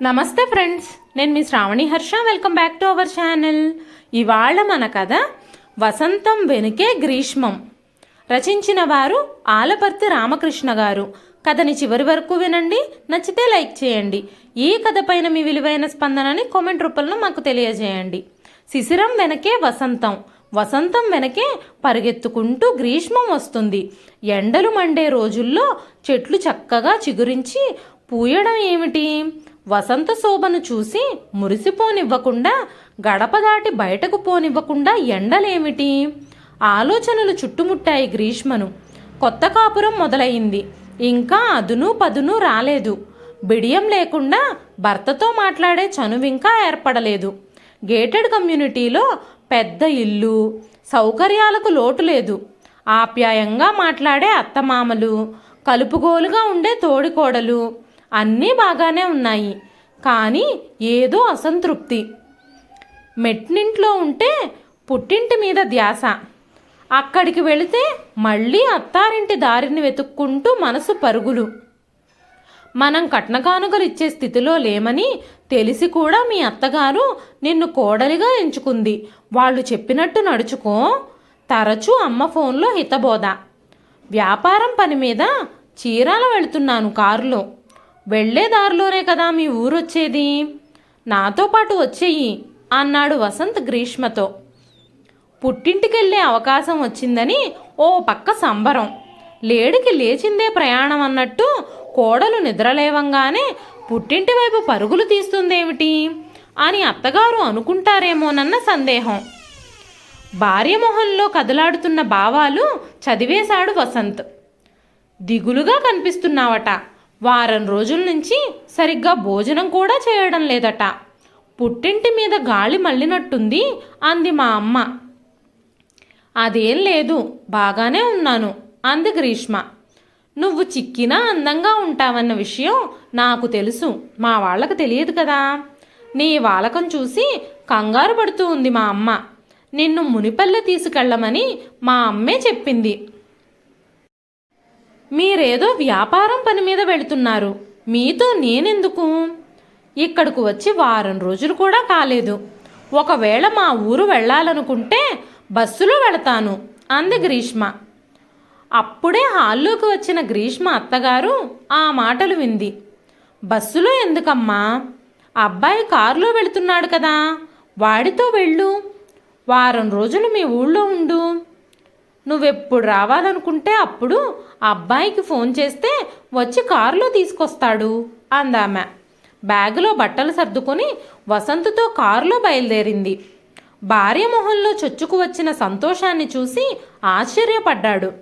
నమస్తే ఫ్రెండ్స్ నేను మీ Shravani Harsha. Welcome back to our channel. ఇవాళ మన కథ వసంతం వెనుకే గ్రీష్మం. రచించిన వారు ఆలపర్తి రామకృష్ణ గారు. కథని చివరి వరకు వినండి నచ్చితే లైక్ చేయండి. ఈ కథ పైన మీ విలువైన స్పందనని కామెంట్ రూపంలో మాకు తెలియజేయండి. శిశిరం వెనకే వసంతం. వసంతం వెనకే పరిగెత్తుకుంటూ గ్రీష్మం వస్తుంది. ఎండలు మండే రోజుల్లో చెట్లు చక్కగా చిగురించి పూయడం ఏమిటి? వసంత శోభను చూసి మురిసిపోనివ్వకుండా గడప దాటి బయటకు పోనివ్వకుండా ఎండలేమిటి? ఆలోచనలు చుట్టుముట్టాయి గ్రీష్మను. కొత్త కాపురం మొదలయింది ఇంకా అదును పదును రాలేదు. బిడియం లేకుండా భర్తతో మాట్లాడే చనువింకా ఏర్పడలేదు. గేటెడ్ కమ్యూనిటీలో పెద్ద ఇల్లు సౌకర్యాలకు లోటు లేదు. ఆప్యాయంగా మాట్లాడే అత్తమామలు కలుపుగోలుగా ఉండే తోడికోడలు అన్నీ బాగానే ఉన్నాయి. కానీ ఏదో అసంతృప్తి. మెట్నింట్లో ఉంటే పుట్టింటి మీద ధ్యాస. అక్కడికి వెళితే మళ్ళీ అత్తారింటి దారిని వెతుక్కుంటూ మనసు పరుగులు. మనం కట్నకానుకలు ఇచ్చే స్థితిలో లేమని తెలిసి కూడా మీ అత్తగారు నిన్ను కోడలిగా ఎంచుకుంది. వాళ్ళు చెప్పినట్టు నడుచుకో. తరచూ అమ్మ ఫోన్లో హితబోధ. వ్యాపారం పని మీద చీరాల వెళుతున్నాను కారులో. వెళ్ళే దారిలోనే కదా మీ ఊరొచ్చేది? నాతో పాటు వచ్చేయి అన్నాడు వసంత్ గ్రీష్మతో. పుట్టింటికెళ్ళే అవకాశం వచ్చిందని ఓ పక్క సంబరం. లేడికి లేచిందే ప్రయాణం అన్నట్టు కోడలు నిద్రలేవంగానే పుట్టింటి వైపు పరుగులు తీస్తుందేమిటి అని అత్తగారు అనుకుంటారేమోనన్న సందేహం. భార్య మొహంలో కదలాడుతున్న భావాలు చదివేశాడు వసంత్. దిగులుగా కనిపిస్తున్నావట. వారం రోజుల నుంచి సరిగ్గా భోజనం కూడా చేయడం లేదట. పుట్టింటి మీద గాలి మళ్ళినట్టుంది అంది మా అమ్మ. అదేం లేదు బాగానే ఉన్నాను అంది గ్రీష్మ. నువ్వు చిక్కినా అందంగా ఉంటావన్న విషయం నాకు తెలుసు మా వాళ్ళకు తెలియదు కదా. నీ వాలకం చూసి కంగారు పడుతూ ఉంది మా అమ్మ. నిన్ను మునిపల్లె తీసుకెళ్ళమని మా అమ్మే చెప్పింది మీరేదో వ్యాపారం పని మీద వెళుతున్నారు. మీతో నేనెందుకు? ఇక్కడకు వచ్చి వారం రోజులు కూడా కాలేదు. ఒకవేళ మా ఊరు వెళ్ళాలనుకుంటే బస్సులో వెళతాను. అంది గ్రీష్మ. అప్పుడే హాల్లోకి వచ్చిన గ్రీష్మ అత్తగారు ఆ మాటలు వింది. బస్సులో ఎందుకమ్మా? అబ్బాయి కారులో వెళుతున్నాడు కదా. వాడితో వెళ్ళు. వారం రోజులు మీ ఊళ్ళో ఉండు. నువ్వెప్పుడు రావాలనుకుంటే అప్పుడు అబ్బాయికి ఫోన్ చేస్తే వచ్చి కారులో తీసుకొస్తాడు అందామె. బ్యాగులో బట్టలు సర్దుకొని వసంతుతో కారులో బయలుదేరింది. భార్య మొహంలో చొచ్చుకు వచ్చిన సంతోషాన్ని చూసి ఆశ్చర్యపడ్డాడు.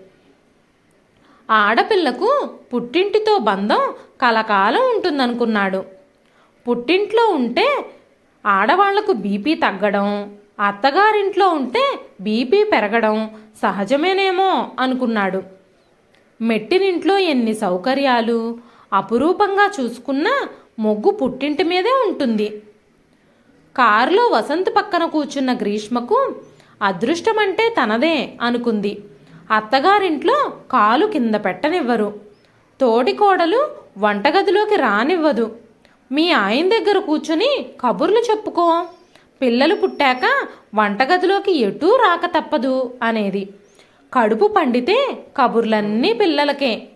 ఆడపిల్లకు పుట్టింటితో బంధం కలకాలం ఉంటుందనుకున్నాడు. పుట్టింట్లో ఉంటే ఆడవాళ్ళకు బీపీ తగ్గడం అత్తగారింట్లో ఉంటే బీపీ పెరగడం సహజమేనేమో అనుకున్నాడు. మెట్టినింట్లో ఎన్ని సౌకర్యాలు అపురూపంగా చూసుకున్నా మొగ్గు పుట్టింటి మీదే ఉంటుంది. కారులో వసంత్ పక్కన కూర్చున్న గ్రీష్మకు అదృష్టమంటే తనదే అనుకుంది. అత్తగారింట్లో కాలు కింద పెట్టనివ్వరు. తోటి కోడలు వంటగదిలోకి రానివ్వదు. మీ ఆయన దగ్గర కూర్చుని కబుర్లు చెప్పుకో. పిల్లలు పుట్టాక వంటగదిలోకి ఎటూ రాక తప్పదు అనేది. కడుపు పండితే కబుర్లన్నీ పిల్లలకే.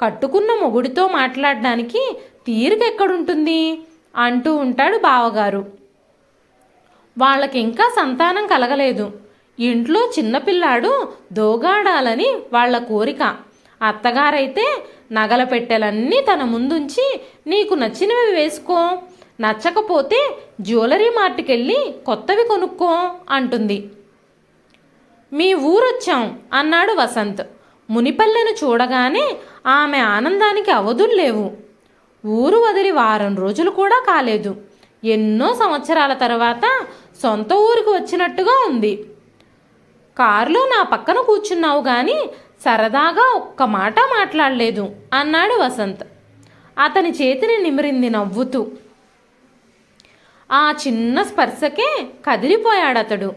కట్టుకున్న మొగుడితో మాట్లాడడానికి తీరిక ఎక్కడుంటుంది అంటూ ఉంటాడు బావగారు. వాళ్ళకి ఇంకా సంతానం కలగలేదు. ఇంట్లో చిన్నపిల్లాడు దోగాడాలని వాళ్ళ కోరిక. అత్తగారైతే నగల పెట్టెలన్నీ తన ముందుంచి నీకు నచ్చినవి వేసుకో. నచ్చకపోతే జ్యువెలరీ మార్ట్కెళ్ళి కొత్తవి కొనుక్కో అంటుంది. మీ ఊరొచ్చాం అన్నాడు వసంత్. మునిపల్లెను చూడగానే ఆమె ఆనందానికి అవధులు లేవు. ఊరు వదిలి వారం రోజులు కూడా కాలేదు. ఎన్నో సంవత్సరాల తర్వాత సొంత ఊరికి వచ్చినట్టుగా ఉంది. కారులో నా పక్కన కూర్చున్నావు కానీ సరదాగా ఒక్క మాట మాట్లాడలేదు అన్నాడు వసంత్. అతని చేతిని నిమిరింది నవ్వుతూ. ఆ చిన్న స్పర్శకే కదిలిపోయాడతడు.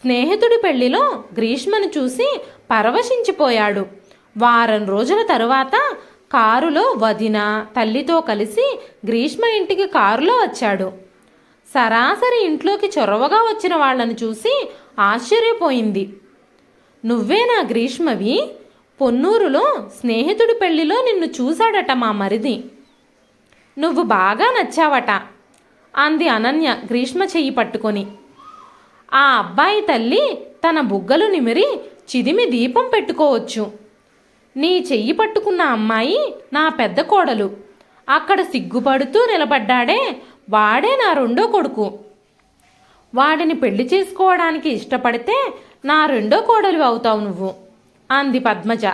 స్నేహితుడి పెళ్ళిలో గ్రీష్మను చూసి పరవశించిపోయాడు. వారం రోజుల తరువాత కారులో వదిన తల్లితో కలిసి గ్రీష్మ ఇంటికి కారులో వచ్చాడు. సరాసరి ఇంట్లోకి చొరవగా వచ్చిన వాళ్ళను చూసి ఆశ్చర్యపోయింది. నువ్వేనా గ్రీష్మవి? పొన్నూరులో స్నేహితుడి పెళ్ళిలో నిన్ను చూశాడట మా మరిది. నువ్వు బాగా నచ్చావట. అంది అనన్య గ్రీష్మ చెయ్యి పట్టుకొని. ఆ అబ్బాయి తల్లి తన బుగ్గలు నిమిరి చిదిమి దీపం పెట్టుకోవచ్చు. నీ చెయ్యి పట్టుకున్న అమ్మాయి నా పెద్ద కోడలు. అక్కడ సిగ్గుపడుతూ నిలబడ్డాడే వాడే నా రెండో కొడుకు. వాడిని పెళ్ళి చేసుకోవడానికి ఇష్టపడితే నా రెండో కోడలు అవుతావు నువ్వు అంది పద్మజ.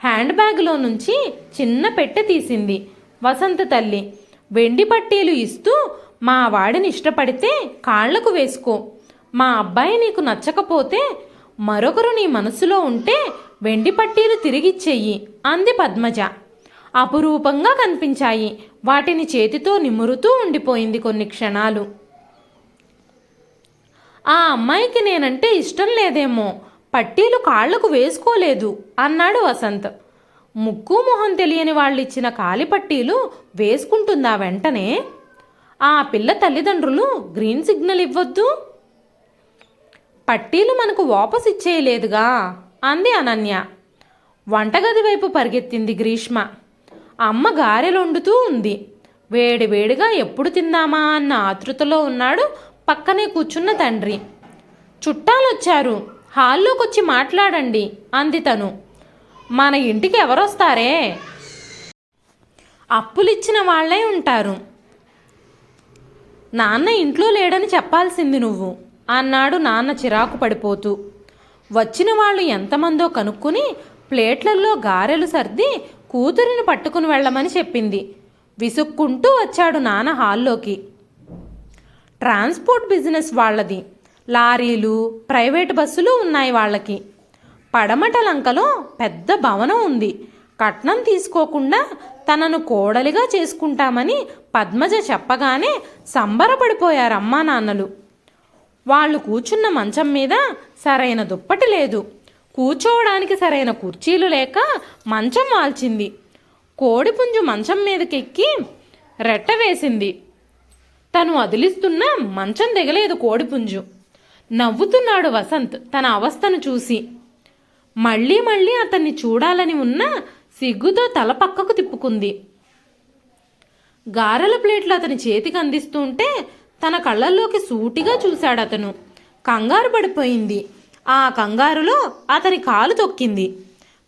హ్యాండ్ బ్యాగ్లో నుంచి చిన్న పెట్టె తీసింది వసంత తల్లి. వెండి పట్టీలు ఇస్తూ మా వాడిని ఇష్టపడితే కాళ్ళకు వేసుకో. మా అబ్బాయి నీకు నచ్చకపోతే మరొకరు నీ మనసులో ఉంటే వెండి పట్టీలు తిరిగిచ్చేయి అంది పద్మజ. అపురూపంగా కనిపించాయి. వాటిని చేతితో నిమురుతూ ఉండిపోయింది కొన్ని క్షణాలు. ఆ అమ్మాయికి నేనంటే ఇష్టం లేదేమో పట్టీలు కాళ్ళకు వేసుకోలేదు అన్నాడు వసంత్. ముక్కు మొహం తెలియని వాళ్ళు ఇచ్చిన కాలి పట్టీలు వేసుకుంటుందా వెంటనే? ఆ పిల్ల తల్లిదండ్రులు గ్రీన్ సిగ్నల్ ఇవ్వద్దు. పట్టీలు మనకు వాపస్ ఇచ్చేయలేదుగా అంది అనన్య. వంటగది వైపు పరిగెత్తింది గ్రీష్మ. అమ్మ గారెలు వండుతూ ఉంది. వేడి వేడిగా ఎప్పుడు తిందామా అన్న ఆతృతలో ఉన్నాడు పక్కనే కూర్చున్న తండ్రి. చుట్టాలొచ్చారు. హాల్లోకొచ్చి మాట్లాడండి అంది తను. మన ఇంటికి ఎవరొస్తారే? అప్పులిచ్చిన వాళ్ళే ఉంటారు. నాన్న ఇంట్లో లేడని చెప్పాల్సింది నువ్వు అన్నాడు నాన్న చిరాకు పడిపోతూ. వచ్చిన వాళ్ళు ఎంతమందో కనుక్కుని ప్లేట్లలో గారెలు సర్ది కూతురిని పట్టుకుని వెళ్ళమని చెప్పింది. విసుక్కుంటూ వచ్చాడు నాన్న హాల్లోకి. ట్రాన్స్పోర్ట్ బిజినెస్ వాళ్ళది. లారీలు ప్రైవేట్ బస్సులు ఉన్నాయి వాళ్ళకి. పడమట లంకలో పెద్ద భవనం ఉంది. కట్నం తీసుకోకుండా తనను కోడలిగా చేసుకుంటామని పద్మజ చెప్పగానే సంబరపడిపోయారు అమ్మా నాన్నలు. వాళ్ళు కూర్చున్న మంచం మీద సరైన దుప్పటి లేదు. కూర్చోవడానికి సరైన కుర్చీలు లేక మంచం వాల్చింది. కోడిపుంజు మంచం మీదకెక్కి రెట్ట వేసింది. తను అదిలిస్తున్న మంచం దిగలేదు కోడిపుంజు. నవ్వుతున్నాడు వసంత్ తన అవస్థను చూసి. మళ్ళీ మళ్ళీ అతన్ని చూడాలని ఉన్నా సిగ్గుతో తల పక్కకు తిప్పుకుంది. గారెల ప్లేట్లు అతని చేతికి అందిస్తుంటే తన కళ్ళల్లోకి సూటిగా చూశాడు అతను కంగారు పడిపోయింది. ఆ కంగారులో అతని కాలు తొక్కింది.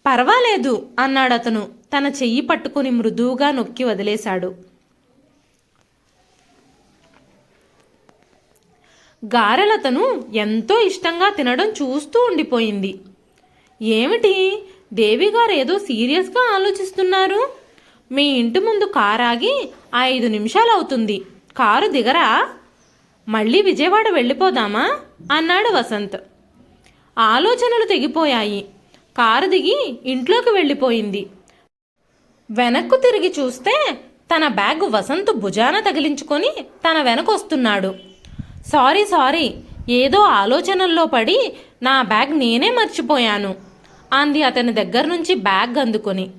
పర్వాలేదు అన్నాడు అతను తన చెయ్యి పట్టుకుని మృదువుగా నొక్కి వదిలేశాడు. గారెలతను ఎంతో ఇష్టంగా తినడం చూస్తూ ఉండిపోయింది. ఏమిటి? దేవిగారు ఏదో సీరియస్గా ఆలోచిస్తున్నారు. మీ ఇంటి ముందు కారు ఆగి ఐదు నిమిషాలు అవుతుంది కారు దిగరా? మళ్ళీ విజయవాడ వెళ్ళిపోదామా? అన్నాడు వసంత్. ఆలోచనలు తెగిపోయాయి. కారు దిగి ఇంట్లోకి వెళ్ళిపోయింది. వెనక్కు తిరిగి చూస్తే తన బ్యాగ్ వసంత్ భుజాన తగిలించుకొని తన వెనకొస్తున్నాడు. సారీ సారీ ఏదో ఆలోచనల్లో పడి నా బ్యాగ్ నేనే మర్చిపోయాను. అంది అతని దగ్గర నుంచి బ్యాగ్ అందుకొని.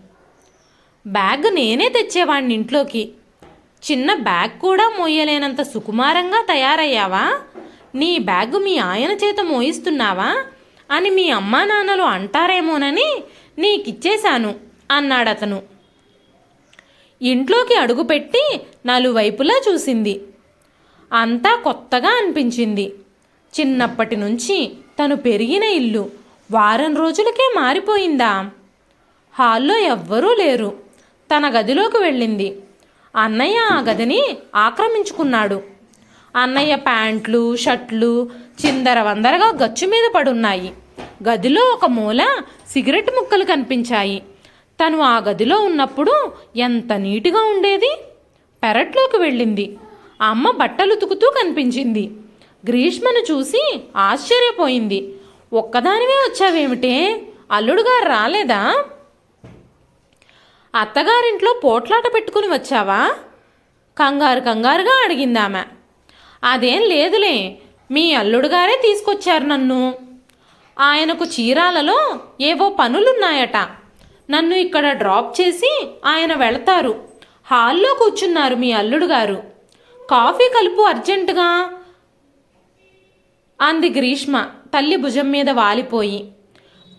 బ్యాగ్ నేనే తెచ్చేవాడిని ఇంట్లోకి. చిన్న బ్యాగ్ కూడా మోయలేనంత సుకుమారంగా తయారయ్యావా? నీ బ్యాగ్ మీ ఆయన చేత మోయిస్తున్నావా? అని మీ అమ్మా నాన్నలు అంటారేమోనని నీకిచ్చేశాను అన్నాడతను. ఇంట్లోకి అడుగుపెట్టి నలువైపులా చూసింది. అంతా కొత్తగా అనిపించింది. చిన్నప్పటి నుంచి తను పెరిగిన ఇల్లు వారం రోజులకే మారిపోయిందా? హాల్లో ఎవ్వరూ లేరు. తన గదిలోకి వెళ్ళింది. అన్నయ్య ఆ గదిని ఆక్రమించుకున్నాడు. అన్నయ్య ప్యాంట్లు షర్ట్లు చిందర వందరగా గచ్చు మీద పడున్నాయి. గదిలో ఒక మూల సిగరెట్ ముక్కలు కనిపించాయి. తను ఆ గదిలో ఉన్నప్పుడు ఎంత నీటుగా ఉండేది? పెరట్లోకి వెళ్ళింది. అమ్మ బట్టలు ఉతుకుతూ కనిపించింది. గ్రీష్మను చూసి ఆశ్చర్యపోయింది. ఒక్కదానివే వచ్చావేమిటే? అల్లుడుగారు రాలేదా? అత్తగారింట్లో పోట్లాట పెట్టుకుని వచ్చావా? కంగారు కంగారుగా అడిగిందామె. అదేం లేదులే మీ అల్లుడుగారే తీసుకొచ్చారు నన్ను. ఆయనకు చీరాలలో ఏవో పనులున్నాయట. నన్ను ఇక్కడ డ్రాప్ చేసి ఆయన వెళతారు. హాల్లో కూర్చున్నారు మీ అల్లుడు గారు కాఫీ కలుపు అర్జెంటుగా? అంది గ్రీష్మ. తల్లి భుజం మీద వాలిపోయి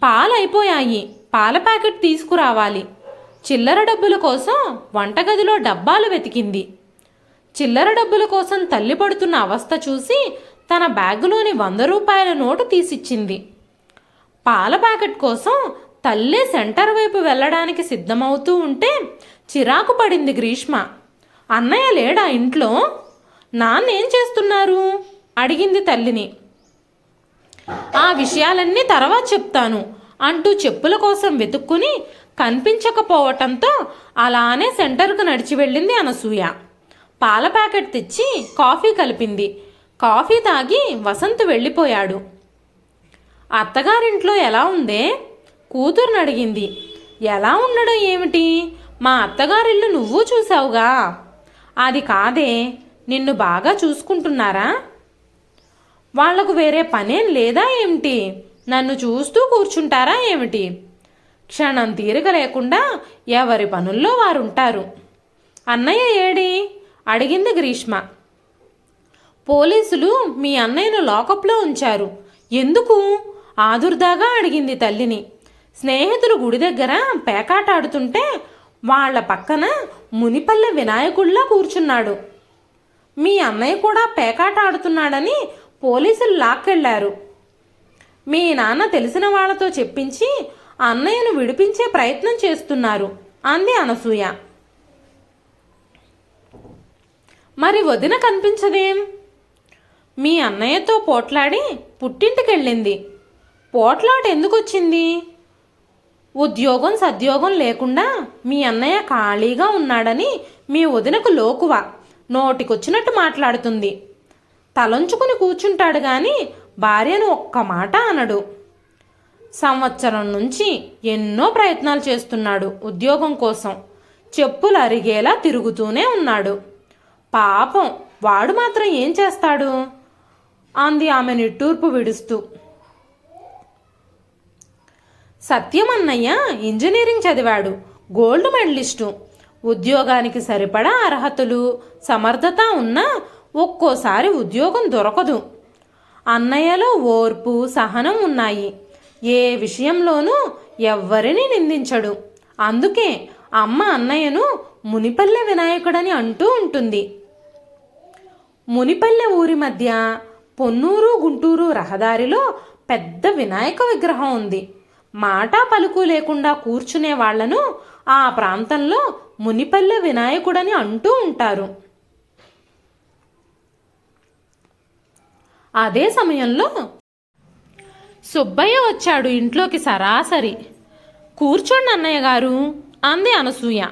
పాలైపోయాయి. పాల ప్యాకెట్ తీసుకురావాలి. చిల్లర డబ్బుల కోసం వంటగదిలో డబ్బాలు వెతికింది. చిల్లర డబ్బుల కోసం తల్లి పడుతున్న అవస్థ చూసి తన బ్యాగులోని వంద రూపాయల నోటు తీసిచ్చింది. పాల ప్యాకెట్ కోసం తల్లే సెంటర్ వైపు వెళ్ళడానికి సిద్ధమవుతూ ఉంటే చిరాకు పడింది గ్రీష్మ. అన్నయ్య లేడా ఇంట్లో? నాన్నేం చేస్తున్నారు? అడిగింది తల్లిని. ఆ విషయాలన్నీ తర్వాత చెప్తాను అంటూ చెప్పుల కోసం వెతుక్కుని కనిపించకపోవటంతో అలానే సెంటర్కు నడిచి వెళ్ళింది అనసూయ. పాల ప్యాకెట్ తెచ్చి కాఫీ కలిపింది. కాఫీ తాగి వసంత్ వెళ్ళిపోయాడు. అత్తగారింట్లో ఎలా ఉందే? కూతురుని అడిగింది. ఎలా ఉండడం ఏమిటి? మా అత్తగారిల్లు నువ్వు చూసావుగా అది కాదే నిన్ను బాగా చూసుకుంటున్నారా? వాళ్ళకు వేరే పనేం లేదా ఏమిటి? నన్ను చూస్తూ కూర్చుంటారా ఏమిటి? క్షణం తీరిక లేకుండా ఎవరి పనుల్లో వారుంటారు? అన్నయ్య ఏడి? అడిగింది గ్రీష్మ. పోలీసులు మీ అన్నయ్యను లాకప్లో ఉంచారు. ఎందుకు? ఆదుర్దాగా అడిగింది తల్లిని. స్నేహితులు గుడి దగ్గర పేకాట ఆడుతుంటే వాళ్ళ పక్కన మునిపల్లె వినాయకుడిలా కూర్చున్నాడు. మీ అన్నయ్య కూడా పేకాట ఆడుతున్నాడని పోలీసులు లాక్కెళ్ళారు. మీ నాన్న తెలిసిన వాళ్ళతో చెప్పించి అన్నయ్యను విడిపించే ప్రయత్నం చేస్తున్నారు అంది అనసూయ. మరి వదిన కనిపించదేం? మీ అన్నయ్యతో పోట్లాడి పుట్టింటికెళ్ళింది. పోట్లాట ఎందుకొచ్చింది? ఉద్యోగం సద్యోగం లేకుండా మీ అన్నయ్య ఖాళీగా ఉన్నాడని మీ వదినకు లోకువ. నోటికొచ్చినట్టు మాట్లాడుతుంది. తలంచుకుని కూర్చుంటాడు కానీ భార్యను ఒక్క మాట అనడు. సంవత్సరం నుంచి ఎన్నో ప్రయత్నాలు చేస్తున్నాడు ఉద్యోగం కోసం. చెప్పులు అరిగేలా తిరుగుతూనే ఉన్నాడు. పాపం వాడు మాత్రం ఏం చేస్తాడు? అంది ఆమె నిట్టూర్పు విడుస్తూ. సత్యం అన్నయ్య ఇంజనీరింగ్ చదివాడు గోల్డ్ మెడలిస్టు. ఉద్యోగానికి సరిపడా అర్హతలు సమర్థత ఉన్నా ఒక్కోసారి ఉద్యోగం దొరకదు. అన్నయ్యలో ఓర్పు సహనం ఉన్నాయి. ఏ విషయంలోనూ ఎవ్వరిని నిందించడు. అందుకే అమ్మ అన్నయ్యను మునిపల్లె వినాయకుడని అంటూ ఉంటుంది. మునిపల్లె ఊరి మధ్య పొన్నూరు గుంటూరు రహదారిలో పెద్ద వినాయక విగ్రహం ఉంది. మాట పలుకు లేకుండా కూర్చునే వాళ్ళను ఆ ప్రాంతంలో మునిపల్లె వినాయకుడని అంటూ ఉంటారు. అదే సమయంలో సుబ్బయ్య వచ్చాడు ఇంట్లోకి సరాసరి. కూర్చోండి అన్నయ్య గారు అంది అనసూయ.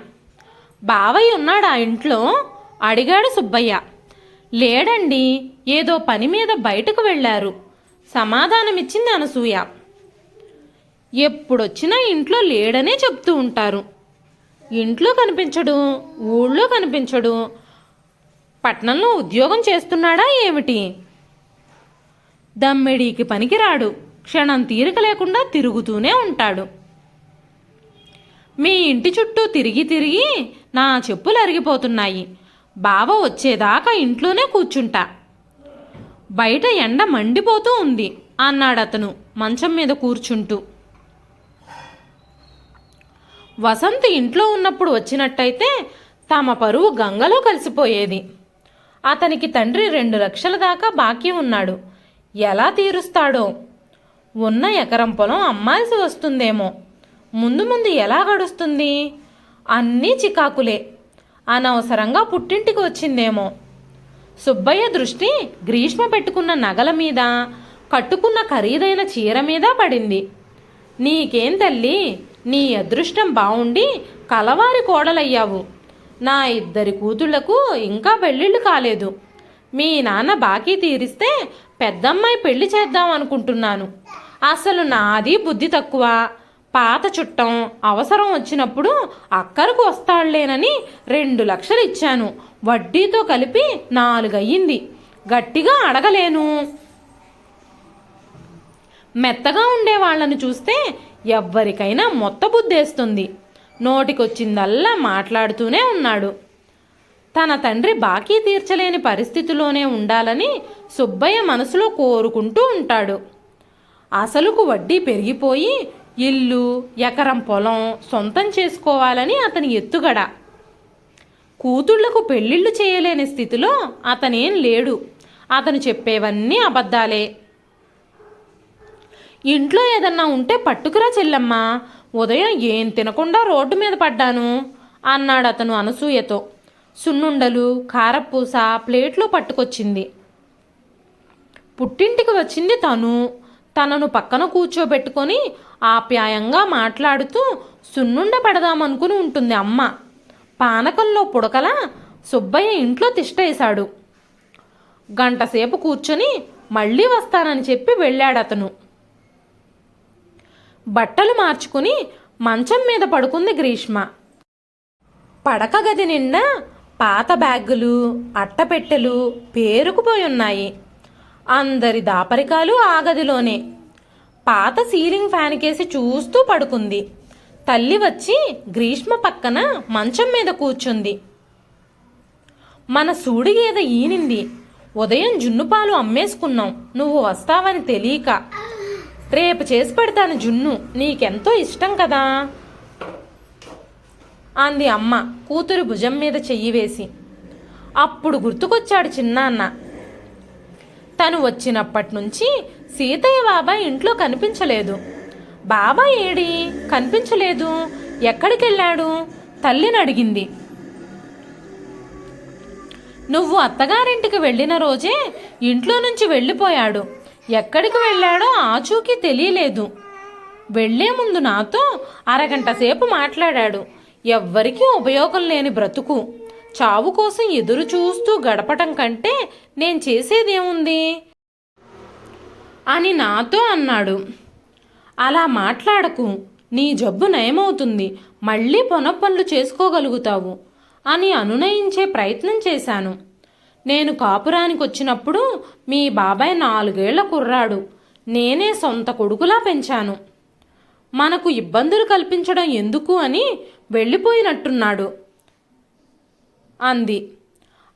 బావయ్య ఉన్నాడు ఆ ఇంట్లో? అడిగాడు సుబ్బయ్య. లేడండి ఏదో పని మీద బయటకు వెళ్ళారు. సమాధానమిచ్చింది అనసూయ. ఎప్పుడొచ్చినా ఇంట్లో లేడనే చెప్తూ ఉంటారు. ఇంట్లో కనిపించడు ఊళ్ళో కనిపించడు. పట్నంలో ఉద్యోగం చేస్తున్నాడా ఏమిటి? దమ్మిడీకి పనికిరాడు. క్షణం తీరిక లేకుండా తిరుగుతూనే ఉంటాడు. మీ ఇంటి చుట్టూ తిరిగి తిరిగి నా చెప్పులు అరిగిపోతున్నాయి. బావ వచ్చేదాకా ఇంట్లోనే కూర్చుంటా. బయట ఎండ మండిపోతూ ఉంది అన్నాడతను మంచం మీద కూర్చుంటూ. వసంత్ ఇంట్లో ఉన్నప్పుడు వచ్చినట్టయితే తమ పరువు గంగలో కలిసిపోయేది. అతనికి తండ్రి రెండు లక్షల దాకా బాకీ ఉన్నాడు. ఎలా తీరుస్తాడో. ఉన్న ఎకరం పొలం అమ్మాల్సి వస్తుందేమో. ముందు ముందు ఎలా గడుస్తుంది? అన్నీ చికాకులే. అనవసరంగా పుట్టింటికి వచ్చిందేమో. సుబ్బయ్య దృష్టి గ్రీష్మ పెట్టుకున్న నగల మీద కట్టుకున్న ఖరీదైన చీర మీద పడింది. నీకేం తల్లి నీ అదృష్టం బావుండి కలవారి కోడలయ్యావు. నా ఇద్దరి కూతుళ్ళకు ఇంకా పెళ్ళిళ్ళు కాలేదు. మీ నాన్న బాకీ తీరిస్తే పెద్దమ్మాయి పెళ్ళి చేద్దాం అనుకుంటున్నాను. అసలు నాది బుద్ధి తక్కువ. పాత చుట్టం అవసరం వచ్చినప్పుడు అక్కరకు వస్తాడులేనని రెండు లక్షలు ఇచ్చాను. వడ్డీతో కలిపి నాలుగయ్యింది. గట్టిగా అడగలేను. మెత్తగా ఉండే వాళ్ళని చూస్తే ఎవ్వరికైనా మొత్త బుద్ధేస్తుంది. నోటికొచ్చిందల్లా మాట్లాడుతూనే ఉన్నాడు. తన తండ్రి బాకీ తీర్చలేని పరిస్థితిలోనే ఉండాలని సుబ్బయ్య మనసులో కోరుకుంటూ ఉంటాడు. అసలుకు వడ్డీ పెరిగిపోయి ఇల్లు ఎకరం పొలం సొంతం చేసుకోవాలని అతని ఎత్తుగడ. కూతుళ్ళకు పెళ్ళిళ్ళు చేయలేని స్థితిలో అతనేం లేడు. అతను చెప్పేవన్నీ అబద్ధాలే. ఇంట్లో ఏదన్నా ఉంటే పట్టుకురా చెల్లమ్మా ఉదయం ఏం తినకుండా రోడ్డు మీద పడ్డాను అన్నాడు అతను అనసూయతో. సున్నుండలు కారపూస ప్లేట్లో పట్టుకొచ్చింది. పుట్టింటికి వచ్చింది తను. తనను పక్కన కూర్చోబెట్టుకొని ఆప్యాయంగా మాట్లాడుతూ సున్నుండ పెడదామనుకుని ఉంటుంది అమ్మ. పానకంలో పుడకల సుబ్బయ్య ఇంట్లో తిష్టేశాడు. గంటసేపు కూర్చొని మళ్ళీ వస్తానని చెప్పి వెళ్ళాడతను. బట్టలు మార్చుకుని మంచం మీద పడుకుంది గ్రీష్మ. పడక గది నిండా పాత బ్యాగులు అట్టపెట్టెలు పేరుకుపోయి ఉన్నాయి. అందరి దాపరికాలు ఆ గదిలోనే. పాత సీలింగ్ ఫ్యాన్ కేసి చూస్తూ పడుకుంది. తల్లి వచ్చి గ్రీష్మ పక్కన మంచం మీద కూర్చుంది. మన సూడి గేద ఈనింది. ఉదయం జున్నుపాలు అమ్మేసుకున్నాం. నువ్వు వస్తావని తెలియక. రేపు చేసి పెడతాను జున్ను. నీకెంతో ఇష్టం కదా. అంది అమ్మ కూతురు భుజం మీద చెయ్యి వేసి. అప్పుడు గుర్తుకొచ్చాడు చిన్నాన్న. తను వచ్చినప్పటి నుంచి సీతయ్య బాబాయ్ ఇంట్లో కనిపించలేదు. బాబాయ్ ఏడి? కనిపించలేదు. ఎక్కడికి వెళ్ళాడు తల్లిని అడిగింది. నువ్వు అత్తగారింటికి వెళ్ళిన రోజే ఇంట్లో నుంచి వెళ్ళిపోయాడు. ఎక్కడికి వెళ్ళాడో ఆచూకీ తెలియలేదు. వెళ్ళే ముందు నాతో అరగంట సేపు మాట్లాడాడు. ఎవ్వరికీ ఉపయోగం లేని బ్రతుకు. చావు కోసం ఎదురు చూస్తూ గడపటం కంటే నేను చేసేదేముంది? అని నాతో అన్నాడు. అలా మాట్లాడకు. నీ జబ్బు నయమవుతుంది. మళ్ళీ పొనపనులు చేసుకోగలుగుతావు అని అనునయించే ప్రయత్నం చేశాను. నేను కాపురానికి వచ్చినప్పుడు మీ బాబాయ్ నాలుగేళ్ళ కుర్రాడు. నేనే సొంత కొడుకులా పెంచాను. మనకు ఇబ్బందులు కల్పించడం ఎందుకు అని వెళ్ళిపోయినట్టున్నాడు. అంది.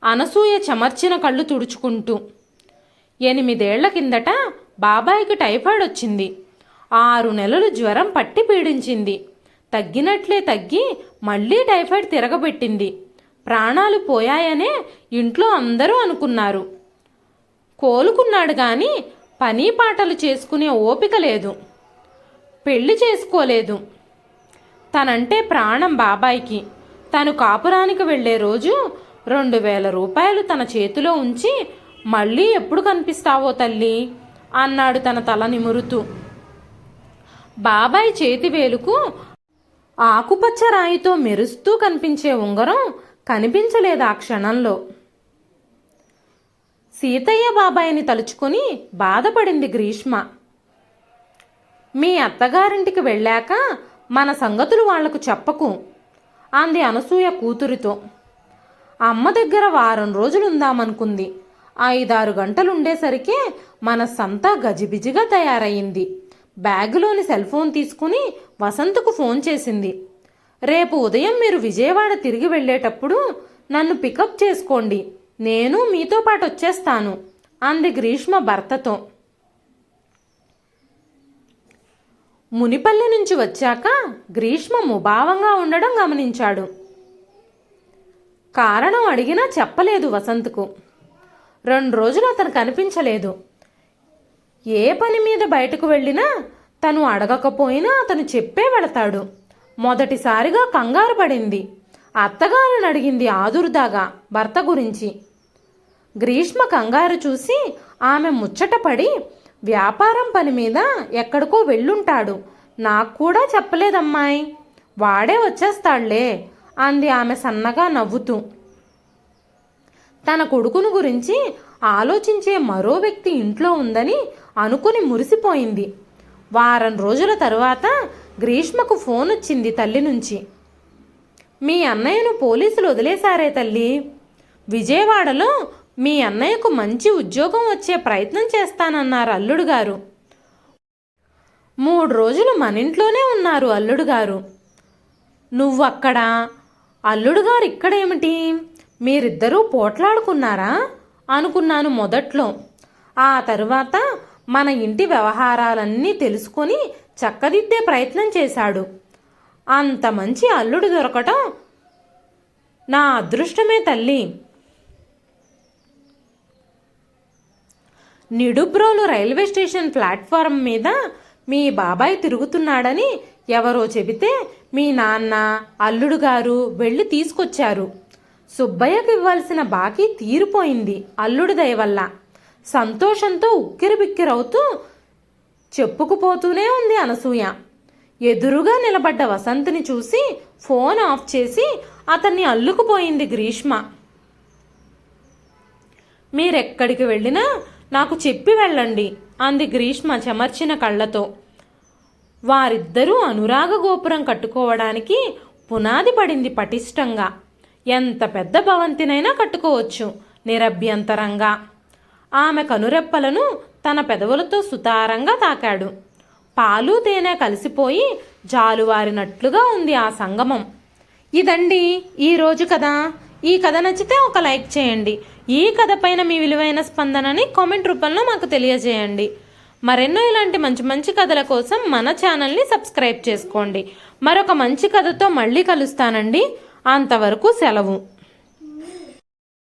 అనసూయ చెమర్చిన కళ్ళు తుడుచుకుంటూ. ఎనిమిదేళ్ళ కిందట బాబాయికి టైఫాయిడ్ వచ్చింది. ఆరు నెలలు జ్వరం పట్టి పీడించింది. తగ్గినట్లే తగ్గి మళ్ళీ టైఫాయిడ్ తిరగబెట్టింది. ప్రాణాలు పోయాయనే ఇంట్లో అందరూ అనుకున్నారు. కోలుకున్నాడు కానీ పని పాటలు చేసుకునే ఓపిక లేదు. పెళ్ళి చేసుకోలేదు. తనంటే ప్రాణం బాబాయికి. తను కాపురానికి వెళ్ళే రోజు రెండు వేల రూపాయలు తన చేతిలో ఉంచి మళ్ళీ ఎప్పుడు కనిపిస్తావో తల్లి అన్నాడు తన తల నిమురుతూ. బాబాయ్ చేతి వేలుకు ఆకుపచ్చ రాయితో మెరుస్తూ కనిపించే ఉంగరం కనిపించలేదు ఆ క్షణంలో. సీతయ్య బాబాయిని తలుచుకుని బాధపడింది గ్రీష్మ. మీ అత్తగారింటికి వెళ్ళాక మన సంగతులు వాళ్ళకు చెప్పకు అంది అనసూయ కూతురితో. అమ్మ దగ్గర వారం రోజులు ఉందామనుకుంది ఐదారు మన మనస్సంతా గజిబిజిగా తయారయ్యింది బ్యాగులోని సెల్ ఫోన్ తీసుకుని వసంతకు ఫోన్ చేసింది. రేపు ఉదయం మీరు విజయవాడ తిరిగి వెళ్ళేటప్పుడు నన్ను పికప్ చేసుకోండి. నేను మీతో పాటు వచ్చేస్తాను అంది గ్రీష్మ భర్తతో. మునిపల్లి నుంచి వచ్చాక గ్రీష్మ ముభావంగా ఉండడం గమనించాడు. కారణం అడిగినా చెప్పలేదు వసంత్కు. రెండు రోజులు అతను కనిపించలేదు. ఏ పని మీద బయటకు వెళ్ళినా తను అడగకపోయినా అతను చెప్పే వెళతాడు. మొదటిసారిగా కంగారు పడింది. అత్తగారిని అడిగింది ఆదుర్దాగా భర్త గురించి. గ్రీష్మ కంగారు చూసి ఆమె ముచ్చటపడి వ్యాపారం పని మీద ఎక్కడికో వెళ్ళుంటాడు. నాకు కూడా చెప్పలేదమ్మాయి. వాడే వచ్చేస్తాడులే అంది ఆమె సన్నగా నవ్వుతూ. తన కొడుకును గురించి ఆలోచించే మరో వ్యక్తి ఇంట్లో ఉందని అనుకుని మురిసిపోయింది. వారం రోజుల తరువాత గ్రీష్మకు ఫోన్ వచ్చింది తల్లి నుంచి. మీ అన్నయ్యను పోలీసులు వదిలేశారే తల్లి. విజయవాడలో మీ అన్నయ్యకు మంచి ఉద్యోగం వచ్చే ప్రయత్నం చేస్తానన్నారు అల్లుడు గారు. మూడు రోజులు మన ఇంట్లోనే ఉన్నారు అల్లుడు గారు. నువ్వక్కడ? అల్లుడు గారు ఇక్కడేమిటి? మీరిద్దరూ పోట్లాడుకున్నారా? అనుకున్నాను మొదట్లో. ఆ తరువాత మన ఇంటి వ్యవహారాలన్నీ తెలుసుకొని చక్కదిద్దే ప్రయత్నం చేశాడు. అంత మంచి అల్లుడు దొరకటం నా అదృష్టమే తల్లి. నిడుబ్రోలు రైల్వే స్టేషన్ ప్లాట్ఫారం మీద మీ బాబాయ్ తిరుగుతున్నాడని ఎవరో చెబితే మీ నాన్న అల్లుడు గారు వెళ్ళి తీసుకొచ్చారు. సుబ్బయ్యకి ఇవ్వాల్సిన బాకీ తీరిపోయింది అల్లుడి దయవల్ల సంతోషంతో ఉక్కిరిబిక్కిరవుతూ చెప్పుకుపోతూనే ఉంది అనసూయ. ఎదురుగా నిలబడ్డ వసంత్ని చూసి ఫోన్ ఆఫ్ చేసి అతన్ని అల్లుకుపోయింది గ్రీష్మ. మీరెక్కడికి వెళ్ళినా నాకు చెప్పి వెళ్ళండి అంది గ్రీష్మ చెమర్చిన కళ్ళతో. వారిద్దరూ అనురాగ గోపురం కట్టుకోవడానికి పునాది పడింది పటిష్టంగా. ఎంత పెద్ద భవంతినైనా కట్టుకోవచ్చు నిరభ్యంతరంగా. ఆమె కనురెప్పలను తన పెదవులతో సుతారంగా తాకాడు. పాలు తేనె కలిసిపోయి జాలువారినట్లుగా ఉంది ఆ సంగమం. ఇదండి ఈరోజు కథ. ఈ కథ నచ్చితే ఒక లైక్ చేయండి. ఈ కథ పైన మీ విలువైన స్పందనని కామెంట్ రూపంలో మాకు తెలియజేయండి. మరెన్నో ఇలాంటి మంచి మంచి కథల కోసం మన ఛానల్ని సబ్స్క్రైబ్ చేసుకోండి. మరొక మంచి కథతో మళ్ళీ కలుస్తానండి. అంతవరకు సెలవు.